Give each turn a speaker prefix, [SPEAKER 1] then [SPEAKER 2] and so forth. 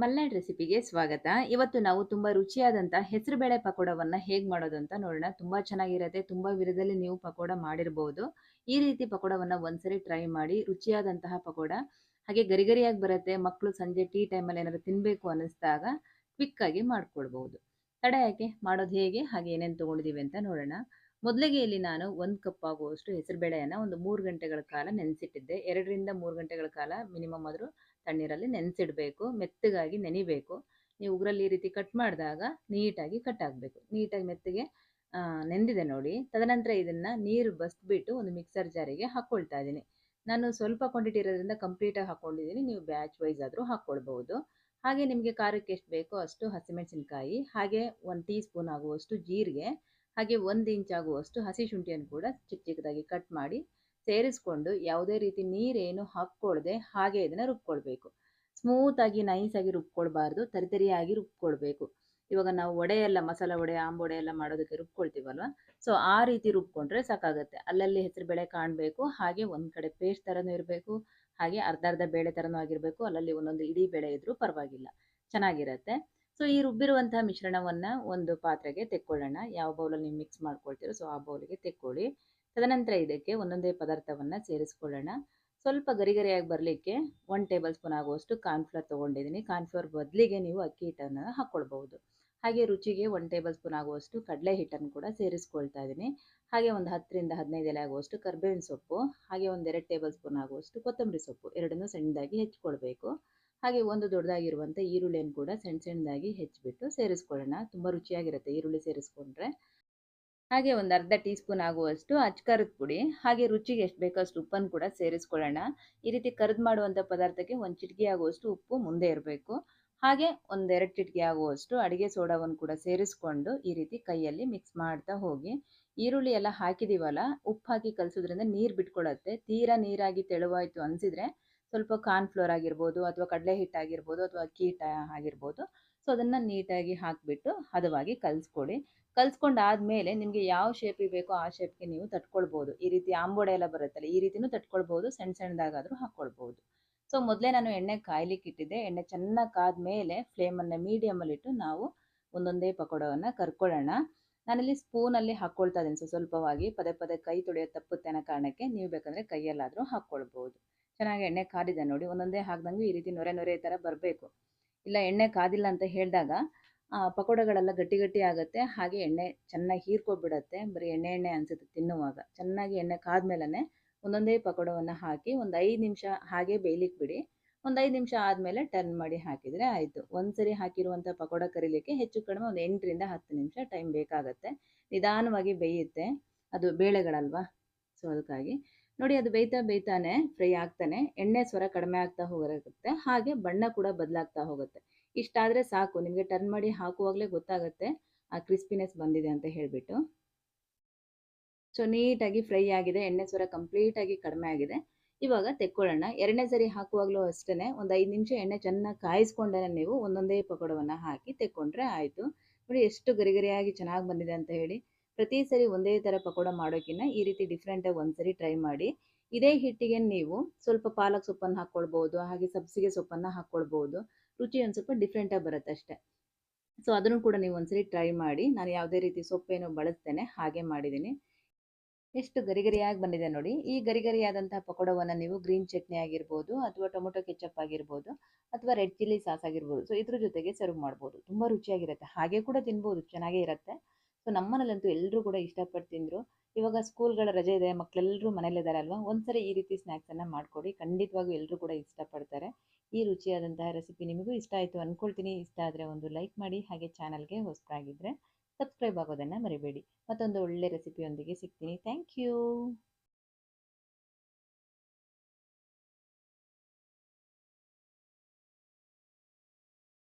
[SPEAKER 1] ಮಲ್ನಾಡ್ ರೆಸಿಪಿಗೆ ಸ್ವಾಗತ. ಇವತ್ತು ನಾವು ತುಂಬ ರುಚಿಯಾದಂಥ ಹೆಸರುಬೇಳೆ ಪಕೋಡವನ್ನು ಹೇಗೆ ಮಾಡೋದು ಅಂತ ನೋಡೋಣ. ತುಂಬ ಚೆನ್ನಾಗಿರುತ್ತೆ, ತುಂಬ ವಿಧದಲ್ಲಿ ನೀವು ಪಕೋಡ ಮಾಡಿರ್ಬೋದು. ಈ ರೀತಿ ಪಕೋಡವನ್ನು ಒಂದ್ಸರಿ ಟ್ರೈ ಮಾಡಿ, ರುಚಿಯಾದಂತಹ ಪಕೋಡ. ಹಾಗೆ ಗರಿಗರಿಯಾಗಿ ಬರುತ್ತೆ ಮಕ್ಕಳು ಸಂಜೆ ಟೀ ಟೈಮಲ್ಲಿ ಏನಾದ್ರು ತಿನ್ನಬೇಕು ಅನ್ನಿಸ್ದಾಗ ಕ್ವಿಕ್ಕಾಗಿ ಮಾಡ್ಕೊಳ್ಬಹುದು ತಡ ಯಾಕೆ? ಮಾಡೋದು ಹೇಗೆ? ಹಾಗೆ ಏನೇನು ತೊಗೊಂಡಿದ್ದೀವಿ ಅಂತ ನೋಡೋಣ. ಮೊದಲಿಗೆ ಇಲ್ಲಿ ನಾನು ಒಂದು ಕಪ್ ಆಗುವಷ್ಟು ಹೆಸರುಬೇಳೆಯನ್ನು ಒಂದು ಮೂರು ಗಂಟೆಗಳ ಕಾಲ ನೆನೆಸಿಟ್ಟಿದ್ದೆ. ಎರಡರಿಂದ ಮೂರು ಗಂಟೆಗಳ ಕಾಲ ಮಿನಿಮಮ್ ಆದರೂ ತಣ್ಣೀರಲ್ಲಿ ನೆನೆಸಿಡಬೇಕು, ಮೆತ್ತಗಾಗಿ ನೆನಿಬೇಕು. ನೀವು ಉಗುರಲ್ಲಿ ಈ ರೀತಿ ಕಟ್ ಮಾಡಿದಾಗ ನೀಟಾಗಿ ಕಟ್ ಆಗಬೇಕು. ನೀಟಾಗಿ ಮೆತ್ತಗೆ ನೆಂದಿದೆ ನೋಡಿ. ತದನಂತರ ಇದನ್ನು ನೀರು ಬಸ್ಬಿಟ್ಟು ಒಂದು ಮಿಕ್ಸರ್ ಜಾರಿಗೆ ಹಾಕ್ಕೊಳ್ತಾ ಇದ್ದೀನಿ. ನಾನು ಸ್ವಲ್ಪ ಕ್ವಾಂಟಿಟಿ ಇರೋದ್ರಿಂದ ಕಂಪ್ಲೀಟಾಗಿ ಹಾಕ್ಕೊಂಡಿದ್ದೀನಿ ನೀವು ಬ್ಯಾಚ್ ವೈಸ್ ಆದರೂ ಹಾಕ್ಕೊಳ್ಬಹುದು ಹಾಗೆ ನಿಮಗೆ ಖಾರಕ್ಕೆ ಎಷ್ಟು ಬೇಕೋ ಅಷ್ಟು ಹಸಿಮೆಣಸಿನಕಾಯಿ, ಹಾಗೆ ಒಂದು ಟೀ ಸ್ಪೂನ್ ಆಗುವಷ್ಟು ಜೀರಿಗೆ, ಹಾಗೆ ಒಂದು ಇಂಚ್ ಆಗುವಷ್ಟು ಹಸಿ ಶುಂಠಿಯನ್ನು ಕೂಡ ಚಿಕ್ಕ ಚಿಕ್ಕದಾಗಿ ಕಟ್ ಮಾಡಿ ಸೇರಿಸ್ಕೊಂಡು ಯಾವುದೇ ರೀತಿ ನೀರೇನು ಹಾಕ್ಕೊಳ್ದೆ ಹಾಗೆ ಇದನ್ನು ರುಬ್ಕೊಳ್ಬೇಕು. ಸ್ಮೂತಾಗಿ, ನೈಸಾಗಿ ರುಬ್ಕೊಳ್ಬಾರ್ದು, ತರಿತರಿಯಾಗಿ ರುಬ್ಕೊಳ್ಬೇಕು. ಇವಾಗ ನಾವು ವಡೆ ಎಲ್ಲ, ಮಸಾಲ ವಡೆ ಆಂಬೊಡೆ ಎಲ್ಲ ಮಾಡೋದಕ್ಕೆ ರುಬ್ಕೊಳ್ತೀವಲ್ವ? ಸೊ, ಆ ರೀತಿ ರುಬ್ಕೊಂಡ್ರೆ ಸಾಕಾಗುತ್ತೆ. ಅಲ್ಲಲ್ಲಿ ಹೆಸರು ಬೇಳೆ ಕಾಣಬೇಕು, ಹಾಗೆ ಒಂದು ಕಡೆ ಪೇಸ್ಟ್ ಥರನೂ ಇರಬೇಕು, ಹಾಗೆ ಅರ್ಧ ಅರ್ಧ ಬೇಳೆ ಥರನೂ ಆಗಿರಬೇಕು, ಅಲ್ಲಲ್ಲಿ ಒಂದೊಂದು ಇಡೀ ಬೇಳೆ ಇದ್ರೂ ಪರವಾಗಿಲ್ಲ. ಚೆನ್ನಾಗಿರುತ್ತೆ. ಸೊ, ಈ ರುಬ್ಬಿರುವಂತಹ ಮಿಶ್ರಣವನ್ನು ಒಂದು ಪಾತ್ರೆಗೆ ತೆಕ್ಕೊಳ್ಳೋಣ. ಯಾವ ಬೌಲಲ್ಲಿ ನೀವು ಮಿಕ್ಸ್ ಮಾಡ್ಕೊಳ್ತೀರೋ, ಸೊ, ಆ ಬೌಲಿಗೆ ತೆಕ್ಕೊಳ್ಳಿ. ತದನಂತರ ಇದಕ್ಕೆ ಒಂದೊಂದೇ ಪದಾರ್ಥವನ್ನು ಸೇರಿಸ್ಕೊಳ್ಳೋಣ. ಸ್ವಲ್ಪ ಗರಿಗರಿಯಾಗಿ ಬರಲಿಕ್ಕೆ ಒನ್ ಟೇಬಲ್ ಸ್ಪೂನ್ ಆಗುವಷ್ಟು ತಗೊಂಡಿದ್ದೀನಿ ತೊಗೊಂಡಿದ್ದೀನಿ. ಕಾರ್ನ್ಫ್ಲವರ್ ಬದಲಿಗೆ ನೀವು ಅಕ್ಕಿ ಹಿಟ್ಟನ್ನು ಹಾಕ್ಕೊಳ್ಬಹುದು ಹಾಗೆ ರುಚಿಗೆ ಒನ್ ಟೇಬಲ್ ಸ್ಪೂನ್ ಆಗುವಷ್ಟು ಕಡಲೆ ಹಿಟ್ಟನ್ನು ಕೂಡ ಸೇರಿಸ್ಕೊಳ್ತಾ ಇದ್ದೀನಿ. ಹಾಗೆ ಒಂದು ಹತ್ತರಿಂದ ಹದಿನೈದು ಎಲೆ ಆಗುವಷ್ಟು ಕರ್ಬೇವಿನ ಸೊಪ್ಪು, ಹಾಗೆ ಒಂದೆರಡು ಟೇಬಲ್ ಸ್ಪೂನ್ ಆಗುವಷ್ಟು ಕೊತ್ತಂಬರಿ ಸೊಪ್ಪು ಎರಡನ್ನೂ ಸಣ್ಣದಾಗಿ ಹೆಚ್ಚಿಕೊಳ್ಬೇಕು ಹಾಗೆ ಒಂದು ದೊಡ್ಡದಾಗಿರುವಂಥ ಈರುಳ್ಳಿಯನ್ನು ಕೂಡ ಸಣ್ಣ ಸಣ್ಣದಾಗಿ ಹೆಚ್ಚಿಬಿಟ್ಟು ಸೇರಿಸ್ಕೊಳ್ಳೋಣ. ತುಂಬ ರುಚಿಯಾಗಿರುತ್ತೆ ಈರುಳ್ಳಿ ಸೇರಿಸ್ಕೊಂಡ್ರೆ. ಹಾಗೆ ಒಂದು ಅರ್ಧ ಟೀ ಸ್ಪೂನ್ ಆಗುವಷ್ಟು ಅಚ್ಕರದ ಪುಡಿ, ಹಾಗೆ ರುಚಿಗೆ ಎಷ್ಟು ಬೇಕೋ ಅಷ್ಟು ಉಪ್ಪನ್ನು ಕೂಡ ಸೇರಿಸ್ಕೊಳ್ಳೋಣ. ಈ ರೀತಿ ಕರೆದು ಮಾಡುವಂಥ ಪದಾರ್ಥಕ್ಕೆ ಒಂದು ಚಿಟಿಕೆ ಆಗುವಷ್ಟು ಉಪ್ಪು ಮುಂದೆ ಇರಬೇಕು. ಹಾಗೆ ಒಂದೆರಡು ಚಿಟಿಕೆ ಆಗುವಷ್ಟು ಅಡುಗೆ ಸೋಡಾವನ್ನು ಕೂಡ ಸೇರಿಸ್ಕೊಂಡು ಈ ರೀತಿ ಕೈಯಲ್ಲಿ ಮಿಕ್ಸ್ ಮಾಡ್ತಾ ಹೋಗಿ. ಈರುಳ್ಳಿ ಎಲ್ಲ ಹಾಕಿದೀವಲ್ಲ, ಉಪ್ಪು ಹಾಕಿ ಕಲಿಸೋದ್ರಿಂದ ನೀರು ಬಿಟ್ಕೊಳತ್ತೆ. ತೀರಾ ನೀರಾಗಿ ತೆಳುವಾಯಿತು ಅನಿಸಿದ್ರೆ ಸ್ವಲ್ಪ ಕಾರ್ನ್ಫ್ಲೋರ್ ಆಗಿರ್ಬೋದು ಅಥವಾ ಕಡಲೆ ಹಿಟ್ಟಾಗಿರ್ಬೋದು ಅಥವಾ ಅಕ್ಕಿ ಹಿಟ್ಟ ಆಗಿರ್ಬೋದು ಸೊ ಅದನ್ನು ನೀಟಾಗಿ ಹಾಕಿಬಿಟ್ಟು ಹದವಾಗಿ ಕಲಿಸ್ಕೊಡಿ. ಕಲ್ಸ್ಕೊಂಡಾದ್ಮೇಲೆ ನಿಮಗೆ ಯಾವ ಶೇಪಿಗೆ ಬೇಕೋ ಆ ಶೇಪ್ಗೆ ನೀವು ತಟ್ಕೊಳ್ಬೋದು. ಈ ರೀತಿ ಆಂಬೋಡೆ ಎಲ್ಲ ಬರುತ್ತಲ್ಲ, ಈ ರೀತಿನೂ ತಟ್ಕೊಳ್ಬೋದು, ಸಣ್ಣ ಸಣ್ಣದಾಗಾದರೂ ಹಾಕ್ಕೊಳ್ಬೋದು ಸೊ ಮೊದಲೇ ನಾನು ಎಣ್ಣೆ ಕಾಯ್ಲಿಕ್ಕೆ ಇಟ್ಟಿದ್ದೆ. ಎಣ್ಣೆ ಚೆನ್ನಾಗಿ ಕಾದ ಮೇಲೆ ಫ್ಲೇಮನ್ನು ಮೀಡಿಯಮಲ್ಲಿಟ್ಟು ನಾವು ಒಂದೊಂದೇ ಪಕೋಡವನ್ನು ಕರ್ಕೊಳ್ಳೋಣ. ನಾನಿಲ್ಲಿ ಸ್ಪೂನಲ್ಲಿ ಹಾಕ್ಕೊಳ್ತಾ ಇದ್ದೀನಿ. ಸೊ ಸ್ವಲ್ಪವಾಗಿ ಪದೇ ಪದೇ ಕೈ ತೊಳೆಯೋದು ತಪ್ಪುತ್ತೆ ಅನ್ನೋ ಕಾರಣಕ್ಕೆ ನೀವು ಬೇಕಂದರೆ ಕೈಯಲ್ಲಾದರೂ ಹಾಕ್ಕೊಳ್ಬೋದು ಚೆನ್ನಾಗಿ ಎಣ್ಣೆ ಕಾದಿದೆ ನೋಡಿ. ಒಂದೊಂದೇ ಹಾಕ್ದಂಗೂ ಈ ರೀತಿ ನೊರೆ ನೊರೆ ಥರ ಬರಬೇಕು. ಇಲ್ಲ ಎಣ್ಣೆ ಕಾದಿಲ್ಲ ಅಂತ ಹೇಳಿದಾಗ ಪಕೋಡಗಳೆಲ್ಲ ಗಟ್ಟಿ ಗಟ್ಟಿ ಆಗುತ್ತೆ, ಹಾಗೆ ಎಣ್ಣೆ ಚೆನ್ನಾಗಿ ಹೀರ್ಕೊಬಿಡತ್ತೆ, ಬರೀ ಎಣ್ಣೆ ಎಣ್ಣೆ ಅನಿಸುತ್ತೆ ತಿನ್ನುವಾಗ. ಚೆನ್ನಾಗಿ ಎಣ್ಣೆ ಕಾದ್ಮೇಲೆ ಒಂದೊಂದೇ ಪಕೋಡವನ್ನು ಹಾಕಿ ಒಂದು ಐದು ನಿಮಿಷ ಹಾಗೆ ಬೇಯಲಿಕ್ಕೆ ಬಿಡಿ ಒಂದು ಐದು ನಿಮಿಷ ಆದಮೇಲೆ ಟರ್ನ್ ಮಾಡಿ ಹಾಕಿದರೆ ಆಯಿತು. ಒಂದ್ಸರಿ ಹಾಕಿರುವಂಥ ಪಕೋಡ ಕರಿಲಿಕ್ಕೆ ಹೆಚ್ಚು ಕಡಿಮೆ ಒಂದು ಎಂಟರಿಂದ ಹತ್ತು ನಿಮಿಷ ಟೈಮ್ ಬೇಕಾಗತ್ತೆ. ನಿಧಾನವಾಗಿ ಬೇಯುತ್ತೆ. ಅದು ಬೇಳೆಗಳಲ್ವಾ? ಸೊ, ಅದಕ್ಕಾಗಿ. ನೋಡಿ ಅದು ಬೇಯ್ತಾ ಬೇಯ್ತಾನೆ ಫ್ರೈ ಆಗ್ತಾನೆ, ಎಣ್ಣೆ ಸ್ವರ ಕಡಿಮೆ ಆಗ್ತಾ ಹೋಗುತ್ತೆ ಹಾಗೆ ಬಣ್ಣ ಕೂಡ ಬದಲಾಗ್ತಾ ಹೋಗುತ್ತೆ. ಇಷ್ಟಾದರೆ ಸಾಕು, ನಿಮಗೆ ಟರ್ನ್ ಮಾಡಿ ಹಾಕುವಾಗಲೇ ಗೊತ್ತಾಗುತ್ತೆ ಆ ಕ್ರಿಸ್ಪಿನೆಸ್ ಬಂದಿದೆ ಅಂತ ಹೇಳಿಬಿಟ್ಟು. ಸೊ ನೀಟಾಗಿ ಫ್ರೈ ಆಗಿದೆ, ಎಣ್ಣೆ ಸ್ವರ ಕಂಪ್ಲೀಟಾಗಿ ಕಡಿಮೆ ಆಗಿದೆ. ಇವಾಗ ತೆಕ್ಕೊಳ್ಳೋಣ, ಎರಡನೇ ಸರಿ ಹಾಕುವಾಗಲೂ ಅಷ್ಟೇ ಒಂದು ಐದು ನಿಮಿಷ ಎಣ್ಣೆ ಚೆನ್ನಾಗಿ ಕಾಯಿಸ್ಕೊಂಡೇ ನೀವು ಒಂದೊಂದೇ ಪಕೋಡವನ್ನು ಹಾಕಿ ತೆಕ್ಕೊಂಡ್ರೆ ಆಯಿತು. ನೋಡಿ ಎಷ್ಟು ಗರಿಗರಿಯಾಗಿ ಚೆನ್ನಾಗಿ ಬಂದಿದೆ ಅಂತ ಹೇಳಿ. ಪ್ರತಿ ಸರಿ ಒಂದೇ ಥರ ಪಕೋಡ ಮಾಡೋಕ್ಕಿಂತ ಈ ರೀತಿ ಡಿಫ್ರೆಂಟಾಗಿ ಒಂದ್ಸರಿ ಟ್ರೈ ಮಾಡಿ. ಇದೇ ಹಿಟ್ಟಿಗೆ ನೀವು ಸ್ವಲ್ಪ ಪಾಲಕ್ ಸೊಪ್ಪನ್ನು ಹಾಕ್ಕೊಳ್ಬೋದು ಹಾಗೆ ಸಬ್ಸಿಗೆ ಸೊಪ್ಪನ್ನು ಹಾಕ್ಕೊಳ್ಬೋದು ರುಚಿ ಒಂದು ಸ್ವಲ್ಪ ಡಿಫ್ರೆಂಟಾಗಿ ಬರುತ್ತೆ ಅಷ್ಟೇ. ಸೊ ಅದನ್ನು ಕೂಡ ನೀವು ಒಂದ್ಸರಿ ಟ್ರೈ ಮಾಡಿ. ನಾನು ಯಾವುದೇ ರೀತಿ ಸೊಪ್ಪೇನು ಬಳಸ್ತೇನೆ, ಹಾಗೆ ಮಾಡಿದ್ದೀನಿ. ಎಷ್ಟು ಗರಿಗರಿಯಾಗಿ ಬಂದಿದೆ ನೋಡಿ. ಈ ಗರಿಗರಿಯಾದಂತಹ ಪಕೋಡವನ್ನು ನೀವು ಗ್ರೀನ್ ಚಟ್ನಿ ಆಗಿರ್ಬೋದು ಅಥವಾ ಟೊಮೊಟೊ ಕೆಚಪ್ ಆಗಿರ್ಬೋದು ಅಥವಾ ರೆಡ್ ಚಿಲ್ಲಿ ಸಾಸ್ ಆಗಿರ್ಬೋದು. ಸೊ ಇದ್ರ ಜೊತೆಗೆ ಸರ್ವ್ ಮಾಡ್ಬೋದು. ತುಂಬ ರುಚಿಯಾಗಿರುತ್ತೆ. ಹಾಗೆ ಕೂಡ ತಿನ್ಬೋದು. ಚೆನ್ನಾಗೇ ಇರುತ್ತೆ. ಸೊ ನಮ್ಮನೇಲಂತೂ ಎಲ್ಲರೂ ಕೂಡ ಇಷ್ಟಪಟ್ಟು ತಿಂದರು. ಇವಾಗ ಸ್ಕೂಲ್ಗಳ ರಜೆ ಇದೆ ಮಕ್ಕಳೆಲ್ಲರೂ ಮನೇಲಿದ್ದಾರೆ ಅಲ್ವಾ ಒಂದ್ಸರಿ ಈ ರೀತಿ ಸ್ನ್ಯಾಕ್ಸನ್ನು ಮಾಡಿಕೊಡಿ. ಖಂಡಿತವಾಗೂ ಎಲ್ಲರೂ ಕೂಡ ಇಷ್ಟಪಡ್ತಾರೆ. ಈ ರುಚಿಯಾದಂತಹ ರೆಸಿಪಿ ನಿಮಗೂ ಇಷ್ಟ ಆಯಿತು ಅಂದ್ಕೊಳ್ತೀನಿ ಇಷ್ಟ ಆದರೆ ಒಂದು ಲೈಕ್ ಮಾಡಿ, ಹಾಗೆ ಚಾನಲ್ಗೆ ಹೊಸದಾಗಿದ್ದರೆ ಸಬ್ಸ್ಕ್ರೈಬ್ ಆಗೋದನ್ನು ಮರಿಬೇಡಿ. ಮತ್ತೊಂದು ಒಳ್ಳೆ ರೆಸಿಪಿಯೊಂದಿಗೆ ಸಿಗ್ತೀನಿ. Thank you